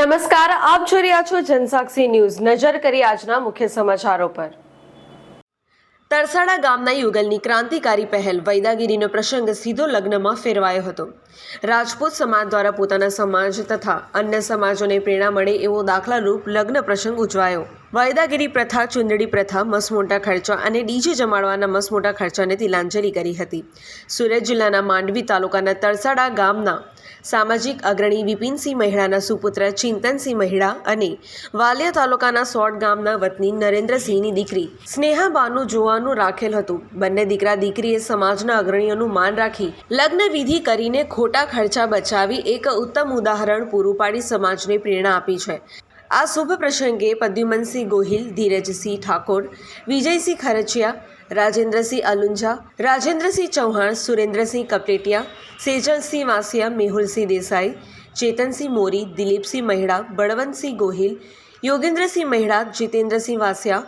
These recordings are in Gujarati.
નમસ્કાર, આપ જોઈ રહ્યા છો જનસાક્ષી ન્યૂઝ. નજર કરી આજના મુખ્ય સમાચારો પર. તરસાડા ગામના યુગલની ક્રાંતિકારી પહેલ વૈદાગીરીનો પ્રસંગ સીધો લગ્નમાં ફેરવાયો હતો. રાજપૂત સમાજ દ્વારા પોતાના સમાજ તથા અન્ય સમાજોને પ્રેરણા મળે એવો દાખલારૂપ લગ્ન પ્રસંગ ઉજવાયો. વાયદાગીરી પ્રથા, ચુંદડી પ્રથા મસમોટા ખર્ચા અને ડીજે જમાડવાના મસમોટા ખર્ચાને તિલાંજલિ કરી હતી. સુરત જિલ્લાના માંડવી તાલુકાના તરસાડા ગામના સામાજિક અગ્રણી વિપિનસિંહ મહેડાના સુપુત્ર ચિંતનસિંહ મહેડા અને વાલિયા તાલુકાના સોડ ગામના વતની નરેન્દ્રસિંહની દીકરી સ્નેહાબાનું જોવાનું રાખેલ હતું. બંને દીકરા દીકરીએ સમાજના અગ્રણીઓનું માન રાખી લગ્ન વિધિ કરીને ખોટા ખર્ચા બચાવી એક ઉત્તમ ઉદાહરણ પૂરું પાડી સમાજને પ્રેરણા આપી છે. આ શુભ પ્રસંગે પદ્યુમનસિંહ ગોહિલ ધીરજસિંહ ઠાકોર વિજયસિંહ ખરચિયા રાજેન્દ્રસિંહ અલુંજા રાજેન્દ્રસિંહ ચૌહાણ સુરેન્દ્રસિંહ કપલેટિયા સેજલસિંહ વાસિયા મેહુલસિંહ દેસાઈ ચેતનસિંહ મોરી દિલીપસિંહ મહેડા બળવંતસિંહ ગોહિલ યોગેન્દ્રસિંહ મહેડા જીતેન્દ્રસિંહ વાસિયા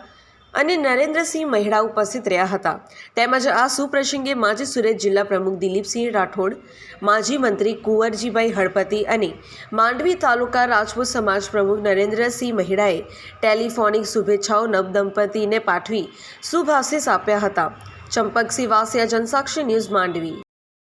અને નરેન્દ્રસિંહ મહેડા ઉપસ્થિત રહ્યા હતા. તેમજ આ સુપ્રસંગે માજી સુરત જિલ્લા પ્રમુખ દિલીપસિંહ રાઠોડ, માજી મંત્રી કુંવરજીભાઈ હળપતિ અને માંડવી તાલુકા રાજપૂત સમાજ પ્રમુખ નરેન્દ્રસિંહ મહેડાએ ટેલિફોનિક શુભેચ્છાઓ નવદંપતીને પાઠવી શુભ આશીષ આપ્યા હતા. ચંપકસિંહ વાસિયા જનસાક્ષી ન્યૂઝ માંડવી.